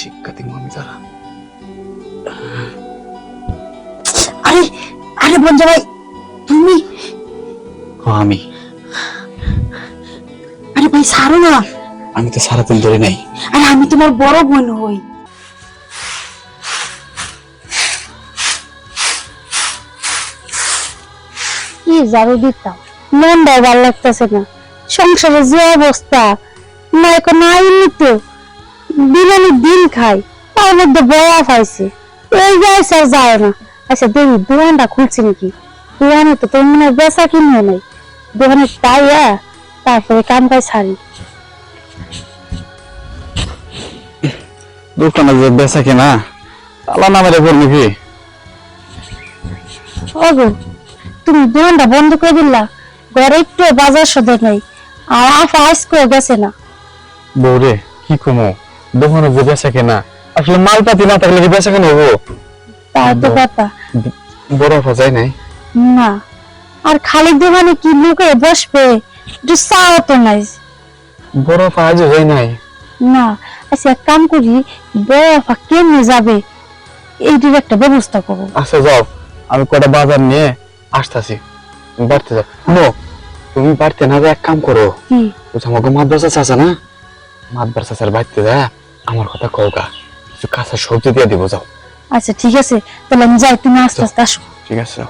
শিক্ষা দিব আমি তারা আরে আরে বঞ্জা ভাই তুমি? ও আমি। আরে ভাই ছাড়ো না। আমি তো সারাদিন ধরে নাই। আরে আমি তোমার বড় বোন হই। কি ঝাড়ু দিতাম ভালো লাগতেছে না। সংসারে যে অবস্থা না এখন নাই নিতে। বিরিয়ানি দিন খাই তার মধ্যে বয়া পাইছে এই যাইছে আর যায় না। আচ্ছা দেখি দোকানটা খুলছে নাকি? দোকানে তো তোর মনে হয় বেচা কিনে নাই। দোকানে তাইয়া তারপরে কাম কাজ ছাড়ি দোকানে যে বেচা কেনা তালা না মেরে পড়বি কি ওগো তুমি দোকানটা বন্ধ করে দিলা। ঘরে একটু বাজার সদর নেই। আর আফা আজকেও গেছে না। বৌরে কি কমো? দোকানে যে বেচা কেনা। আসলে মালপাতি না থাকলে কি বেচা কেনা হব তো কথা। বরফ যায় নাই? না। আর খালি দোকানে কি লুকে বসবে? একটু চাও তো নাই। বরফ আজও যায় নাই। না আচ্ছা এক কাম করি বড় আফা কেমনে যাবে? এইটির একটা ব্যবস্থা করব। আচ্ছা যাও। আমি কটা বাজার নিয়ে আসতেছি। বাড়তে যাও। নো তুমি বাড়তে না যা এক কাম করো। কি? আমাকে মাদ্রাসা চাচা না? মাদ্রাসা চাচার বাড়তে যা আমার কথা কওগা কিছু কাঁচা সবজি দিয়ে দিব যাও। আচ্ছা ঠিক আছে। তাহলে আমি যাই তুমি আস্তে আস্তে আসো। ঠিক আছে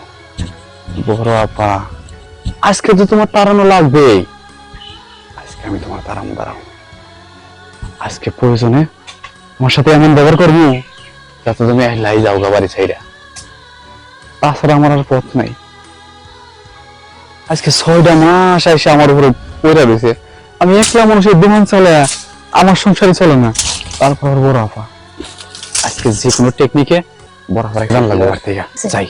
বড় আপা আজকে তো তোমার তাড়ানো লাগবে। আজকে আমি তোমার তাড়ানো দাঁড়াও। আজকে প্রয়োজনে আমার সাথে এমন ব্যবহার করব যাতে তুমি লাই যাও গা বাড়ি ছাইরা তাছাড়া আমার আর পথ নাই। আজকে ছয়টা মাস আইসে আমার উপরে পড়ে রয়েছে আমি একলা মানুষের দোকান চলে আমার সংসারই চলে না। তারপর বড় আজকে যে কোনো টেকনিকে বড় আপা রান লাগবে বাড়ি যাই।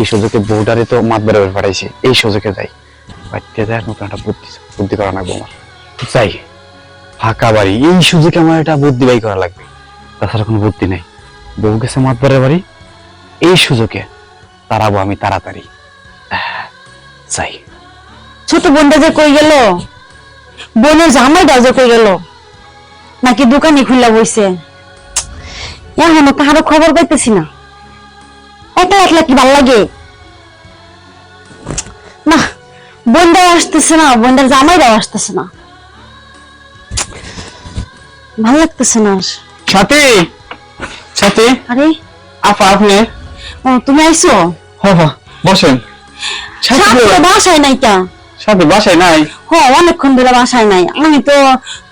এই সুযোগে বউডারে তো মাত বেরোবে পাঠাইছে, এই সুযোগে যাই। বাড়িতে যাই নতুন একটা বুদ্ধি বুদ্ধি করা লাগবে আমার। যাই, ফাঁকা বাড়ি, এই সুযোগে আমার একটা বুদ্ধি বাই করা লাগবে। তাছাড়া কোনো বুদ্ধি নেই। বউ গেছে মাত বেড়ে বাড়ি, এই সুযোগে তারাবো আমি তাড়াতাড়ি। যাই। ছোট বোনটা যে কই গেল? বোনের জামাইটা যে কই গেল? নাকি দোকানে খুলে বইছে? এখনও কারও খবর পাইতেছি না। একলা একলা কি ভালো লাগে? না বোনটাও আসতেছে না বোনটার জামাইরাও আসতেছে না। ভালো লাগতেছে না। সাথে সাথে আরে? আপা আপনি? ও তুমি আইছো? হ হ বসেন। সাথে বাসায় নাই তা সাথে বাসায় নাই? হ অনেকক্ষণ ধরে বাসায় নাই। আমি তো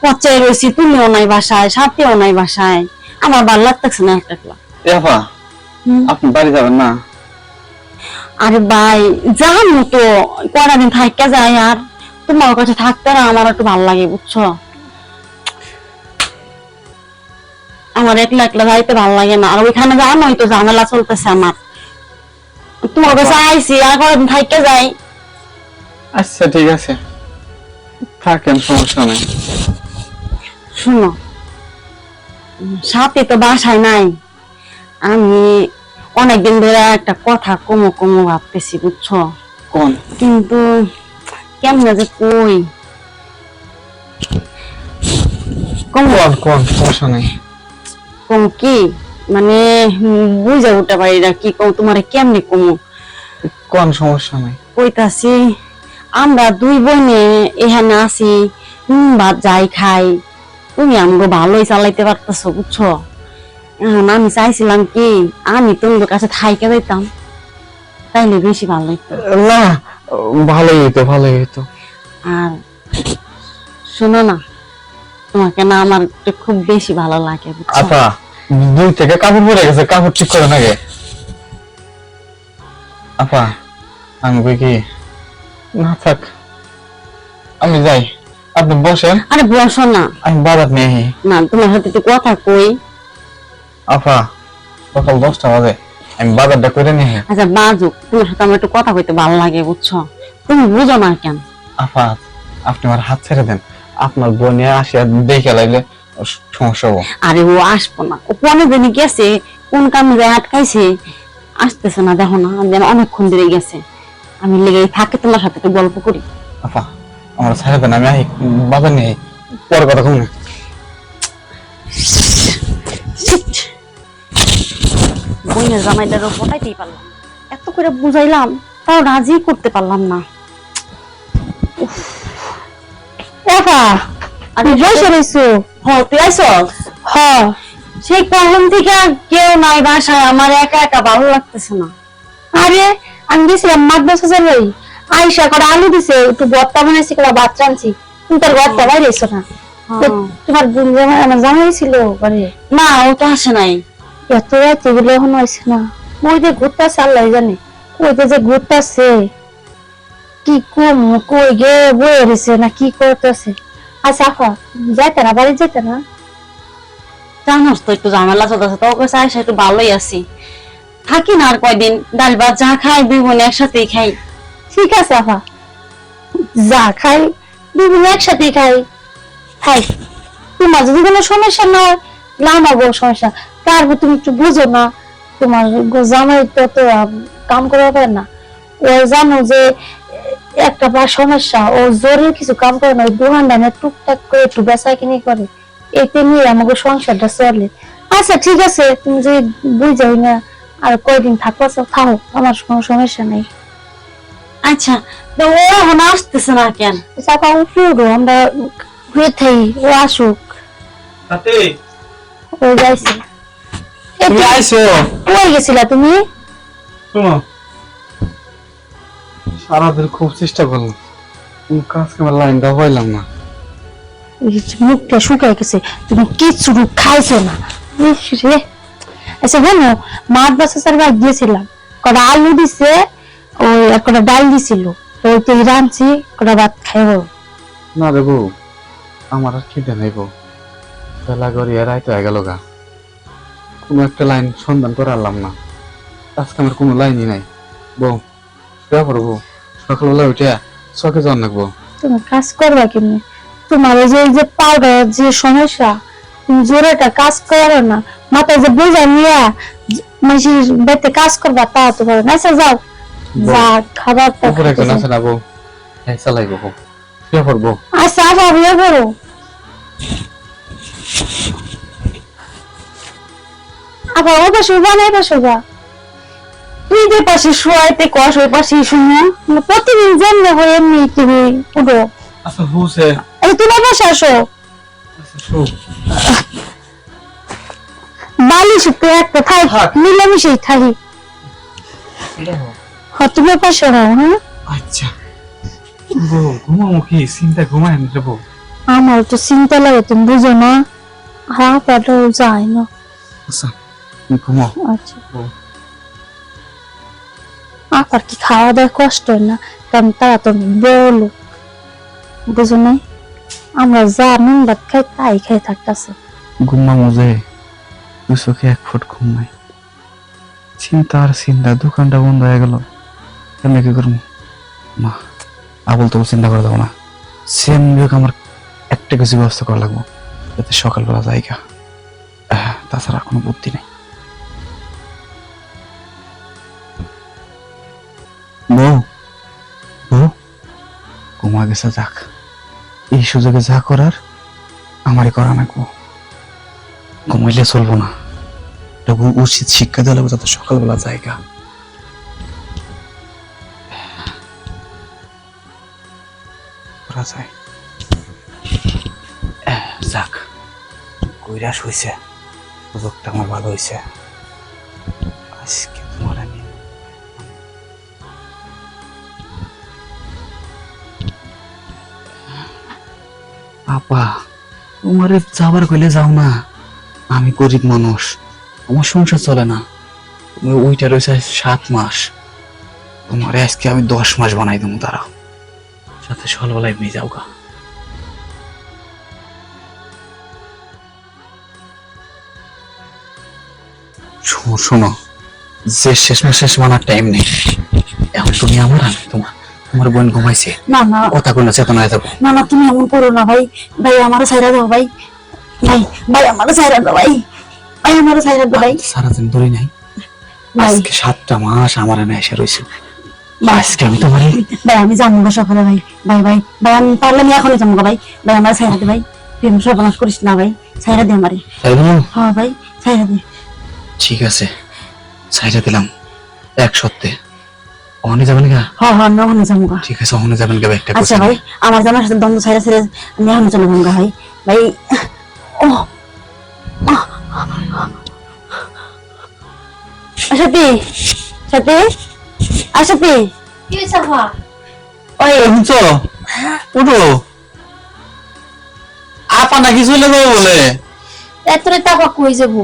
পচাই রয়েছি তুমিও নাই বাসায় সাথেও নাই বাসায়। আমার ভালো লাগতেছে না একটা একলা। আপনি বাড়ি যাবেন না? আরে ভাই জানো তো। কয়টা দিন থাকা যায় আর। তোমার কাছে থাকতে না আমার একটু ভালো লাগে বুঝছ? আমার একলা একলা যাইতে ভালো লাগে না। আর ওইখানে জানোই তো ঝামেলা চলতেছে আমার। তোমার কাছে আইসি আর কয়দিন থাকা যাই আচ্ছা ঠিক আছে। থাকেন সমস্যা নেই। শুনো সাথে তো বাসায় নাই। আমি অনেকদিন ধরে একটা কথা কমো কমো ভাবতেছি বুঝছ? কোন? কিন্তু কেমনে যে কই? কমো কোন কোন সমস্যা নেই। কম কি? মানে বুঝা উঠতে পারি না কি কম তোমার কেমনে কমো? কোন সমস্যা নেই। কইতাছি আমরা দুই বোনে এখানে আছি হুম ভাত যাই খাই। তুমি আমাকে ভালোই চালাইতে পারতেছো বুঝছ? এখন আমি চাইছিলাম কি আমি তোমাদের কাছে থাইকে দিতাম তাইলে বেশি ভালো লাগতো না ভালোই হইতো ভালোই হইতো। আর শোনো না তোমাকে না আমার খুব বেশি ভালো লাগে আপা দুই থেকে কাপড় পরে গেছে কাপড় ঠিক করে নাকি আপা আমি কি না থাক। আমি যাই। আপনি বসেন। আরে বসো না। আমি বাজার নিয়ে। না তোমার সাথে একটু কথা কই। আপা সকাল দশটা বাজে। আমি বাজারটা করে নিয়ে আচ্ছা বাজুক। তোমার সাথে আমার একটু কথা কইতে ভালো লাগে বুঝছ? তুমি বুঝো না কেন? আপা আপনি আমার হাত ছেড়ে দেন। আপনার বোনে আসিয়া দেখে লাগলে সমস্যা হব। আরে ও আসব না। ও কোন দিনে গেছে কোন কামে যায় আটকাইছে? আসতেছে না দেখো না যেন অনেকক্ষণ ধরে গেছে। আমি লেগে থাকে তোমার সাথে একটু গল্প করি। আপা আমার ছেড়ে দেন আমি বাজার নিয়ে পরে কথা কম। বইনের জামাইটারও পটাইতেই পারলাম এত করে বুঝাইলাম তাও রাজি করতে পারলাম না। এফা আরে বসে রইছো হ তুই আইসস হ সেই কখন থেকে কেউ নাই বাসায় আমার একা একা ভালো লাগতেছে না। আরে আমি গেছিলাম মাদ্রাসা যাই আইসা করে আলু দিছে একটু ভর্তা বানাইছি করে ভাত রানছি তুমি তার ভর্তা বাইরে এসো না। তোমার আমার জামাই ছিল ঘরে। না ও তো আসে নাই। এত রাত এগুলো এখন হয়েছে না। ওই যে ঘুরতেছে আল্লাহ জানে। ওই যে যে ঘুরতেছে কি কম কই গে বয়ে রয়েছে না কি করতেছে। আচ্ছা আপা যাইতে না বাড়ি যেতে না? জানোস তো একটু ঝামেলা চলতেছে তো ওকে চাইছে একটু ভালোই আছি। থাকি না আর কয়দিন, ডাল ভাত যা খাই দুই বোন একসাথেই খাই। ঠিক আছে আপা যা খাই দুদিন একসাথে খাই। খাই তোমার যদি কোনো সমস্যা না হয়, না আমার সমস্যা। তারপর তুমি একটু বুঝো না, তোমার জামাই তো তো কাম করা পারে না। ও জানো যে, একটা বা সমস্যা, ও জোরে কিছু কাম করে না দোকান ডানে টুকটাক করে একটু বেচা কিনি করে। এতে নিয়ে আমাকে সংসারটা চলে। আচ্ছা ঠিক আছে, তুমি যদি বুঝাই না আর কয়দিন থাকো থাকো আমার কোনো সমস্যা নেই। আচ্ছা তো ও এখন আসতেছে না কেন? চাপা উপরে আমরা হয়ে থাই ও আসুক। ও যাইছে। তুমি তুমি আইছো কই গেছিলা তুমি? শোনো সারাদিন খুব চেষ্টা করলাম কাজ লাইন দেওয়া না। মুখটা গেছে তুমি কিচ্ছু খাইছো না। রে। আচ্ছা জানো মাছ বাচ্চা স্যার ভাই গিয়েছিলাম কটা আলু দিছে ওই আর কটা ডাল দিছিল। তো ওই তো রাঁধছি কটা ভাত খাইবো। না রে বউ আমার আর খিদে নেই বউ। বেলা গড়িয়ে রাইতে হয়ে গেল গা। কোনো একটা লাইন সন্ধান করে আনলাম না। আজকে আমার কোনো লাইনই নাই। বউ শুয়ে পড়ব সকালবেলা উঠে চকে যাওয়ার নাকবো তুমি কাজ করবা কেমনি? তোমার এই যে এই যে পাউডার যে সমস্যা তুমি জোরে কাজ করো না। মাথায় যে বোঝা নিয়ে মানুষের বেতে কাজ করবা তা তো পারো না যাও যা খাবারটা উপরে একজন আছে না বউ হ্যাঁ চালাই বউ শুয়ে পড়ব আচ্ছা আবার বিয়ে করো আবার ও পাশে উঠবা না পাশে তুই যে পাশে শোয়াইতে কষ ওই পাশে শুনো মানে প্রতিদিন যেমনি হয় এমনি তুমি উঠো আচ্ছা হুসে এই তোমার পাশে আসো আচ্ছা শু বালিশ। মিলামিশেই থাকি হ্যাঁ। পাশে হও হ্যাঁ আচ্ছা। বউ ঘুমাবো কি চিন্তা ঘুমায় না বউ। আমার তো চিন্তা লাগে তুমি বুঝো না। যায় না। আচ্ছা ঘুমাও আচ্ছা। আপার কি খাওয়া দাওয়া কষ্ট না? কারণ তারা তো বলো বুঝো নাই? আমরা যা নুন ভাত খাই তাই খাই থাকতেছে। ঘুমাবো যে। দু চোখে এক ফুট ঘুম নাই। চিন্তা আর চিন্তা, দোকানটা বন্ধ হয়ে গেল। কেমন কি করব? মা, আবল তো চিন্তা করে দেবো না। সেম লোক আমার একটা কিছু ব্যবস্থা করা লাগবো, যাতে সকালবেলা জায়গা। তাছাড়া কোনো বুদ্ধি নেই। বউ বউ, ঘুমা গেছে যাক। এই সুযোগে যা করার, আমারই করা নাকবো ঘুমাইলে চলবো না। উ- উচিত শিক্ষা দিলে যাতে সকালবেলা জায়গা। যাক কৈরাস হয়েছে সুযোগটা আমার ভালো হয়েছে আজকে তোমার আমি আপা, তোমার যাবার কইলে যাও না। আমি গরিব মানুষ। আমার সংসার চলে না। তুমি ওইটা রয়েছে সাত মাস। তোমার আজকে আমি দশ মাস বানাই দেবো তারা। সাথে সকালবেলায় মেয়ে যাও গা। শোনো যে শেষ মাস শেষ মানার টাইম নেই। এখন তুমি আমার আমি তোমার। তোমার বোন ঘুমাইছে। না না। কথা কোনো চেতনা যাব না না তুমি এমন করো না ভাই। ভাই আমারও ছাইরা দাও ভাই। ভাই ভাই আমারও ছাইরা দাও ভাই। ভাই আমারও ছাইরা দাও ভাই। সারাদিন ধরে নাই। আজকে সাতটা মাস আমার এনে এসে রয়েছে। আজকে আমি তোমার ভাই আমি যাব গো সকালে ভাই। ভাই ভাই ভাই আমি পারলে আমি এখনই গো ভাই। ভাই আমার ছাইরা দে ভাই। আমার সর্বনাশ করিস না ভাই। ছাইরা দে আমারে। হ্যাঁ ভাই ছাইরা দে ঠিক আছে। সাইডে দিলাম। এক সত্যি। অহনে যাবেন গা? হ্যাঁ হ্যাঁ ওখানে যাব গা। ঠিক আছে অহনে যাবেন গা একটা আচ্ছা ভাই আমার জামার সাথে দ্বন্দ্ব ছাইরা ছেড়ে আমি এখন চলে যাব গা ভাই। ভাই সাথী সাথী আর সাথী কি হয়েছে ওই শুনছো? উঠো। আপা নাকি চলে যাব বলে। এত রাতে কই যাব?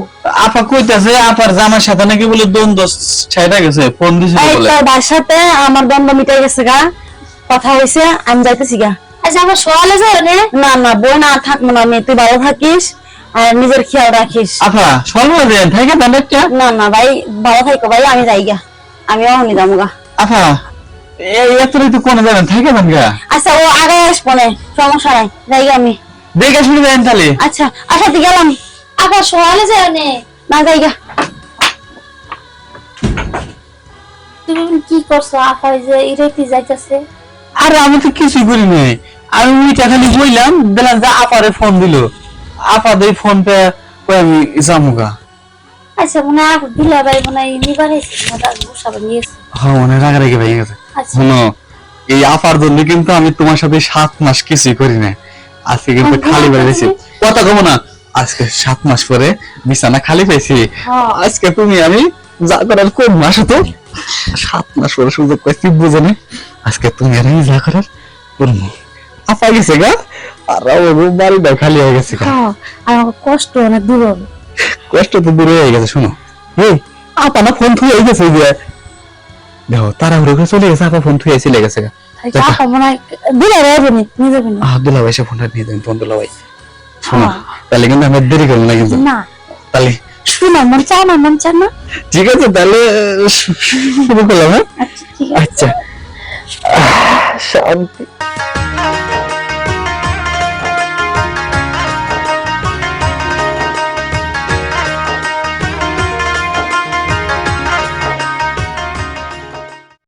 আপা কইতাছে আপার জামার সাথে নাকি বলে দ্বন্দ্ব ছাইটা গেছে ফোন এই বলে বাসাতে আমার দ্বন্দ্ব মিটাই গেছে গা। কথা হয়েছে আমি যাইতেছি গা। আচ্ছা আমার সকালে যাই নে? না না বই না থাকব না মেয়ে তুই ভালো থাকিস। আর নিজের খেয়াল রাখিস। আপা সর্ব দেন থাকে একটা? না না ভাই ভালো থাকো ভাই আমি যাই গা আমি ওখানে যাব গা। আপা এই এত রাতে কোনে যাবেন থাকে গা? আচ্ছা ও আগে আসব না সমস্যা নাই যাই গা আমি। দেখে শুনে দেন তাহলে। আচ্ছা আচ্ছা তুই গেলাম। আপা সকালে যাই নে। না যাই গা তুমি কি করছ আপা যে ইরেতি যাইতাছে? আরে আমি তো কিছুই করি নাই। আমি ওইটা খালি বইলাম দিলাম যে আপারে ফোন দিল। আপা দেই ফোনটা কই আমি জামুগা আচ্ছা মনে হয় দিলা ভাই মনে নিবার এসে মনে বসাবে নিয়েছে হ্যাঁ মনে রাগা রেগে ভেঙে গেছে। আচ্ছা। শোনো এই আপার জন্য কিন্তু আমি তোমার সাথে সাত মাস কিছুই করি না আজকে কিন্তু খালি বেড়েছি করিনি। কথা কমো না আজকে সাত মাস পরে বিছানা খালি পাইছি। হ্যাঁ। আজকে তুমি আমি যা করার কোন মাস হতো সাত মাস পরে সুযোগ পাইছি বুঝেনি আজকে তুমি আর আমি যা করার করব আপা গেছে গা? আর বাড়িটা খালি হয়ে গেছে। হ্যাঁ আর কষ্ট অনেক দূর কষ্ট তো দূরে হয়ে গেছে শোনো। এই আপা না ফোন থুয়ে গেছে যে দেখো তাড়াহুড়ো করে চলে গেছে আপা ফোন থুয়ে চলে গেছে। আপা মনে হয় দিলা রবে নি নিয়ে যাবে না? আব্দুল্লাহ ভাই ফোনটা নিয়ে দেন বন্ধুল্লাহ ভাই। শোনো হ্যাঁ। তাহলে কিন্তু আমরা দেরি করব না কিন্তু। না। তাহলে শোনা মন চায় না মন চায় না। ঠিক আছে তাহলে শুরু করলাম হ্যাঁ? আচ্ছা আচ্ছা। শান্তি।